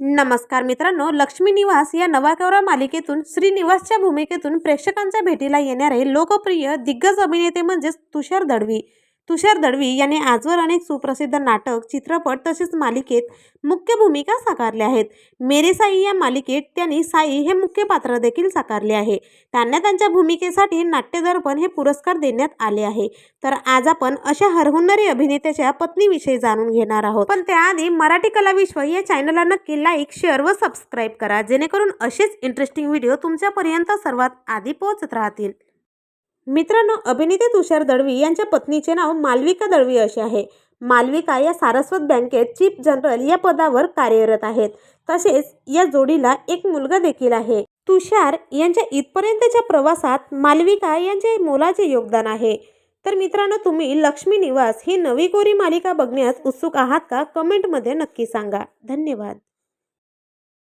नमस्कार मित्रांनो लक्ष्मी निवास या नवागौरा मालिकेतून श्रीनिवासच्या भूमिकेतून प्रेक्षकांच्या भेटीला येणारे लोकप्रिय दिग्गज अभिनेते म्हणजेच तुषार दळवी तुषार दळवी यांनी आजवर अनेक सुप्रसिद्ध नाटक चित्रपट तसेच मालिकेत मुख्य भूमिका साकारल्या आहेत. मेरे साई या मालिकेत त्यांनी साई हे मुख्य पात्र देखील साकारले आहे. त्यांना त्यांच्या भूमिकेसाठी नाट्यदर्पण हे पुरस्कार देण्यात आले आहे. तर आज आपण अशा हरहुन्नरी अभिनेत्याच्या पत्नीविषयी जाणून घेणार आहोत. पण त्याआधी मराठी कला विश्व या चॅनलला नक्की लाईक शेअर व सबस्क्राईब करा. जेणेकरून असेच इंटरेस्टिंग व्हिडिओ तुमच्यापर्यंत सर्वात आधी पोहोचत राहतील. मित्रांनो अभिनेते तुषार दळवी यांच्या पत्नीचे नाव मालविका दळवी असे आहे. मालविका या सारस्वत बँकेत चीफ जनरल या पदावर कार्यरत आहेत. तसेच या जोडीला एक मुलगा देखील आहे. तुषार यांच्या इथपर्यंतच्या प्रवासात मालविका यांचे मोलाचे योगदान आहे. तर मित्रांनो तुम्ही लक्ष्मी निवास ही नवी कोरी मालिका बघण्यास उत्सुक आहात का? कमेंटमध्ये नक्की सांगा. धन्यवाद.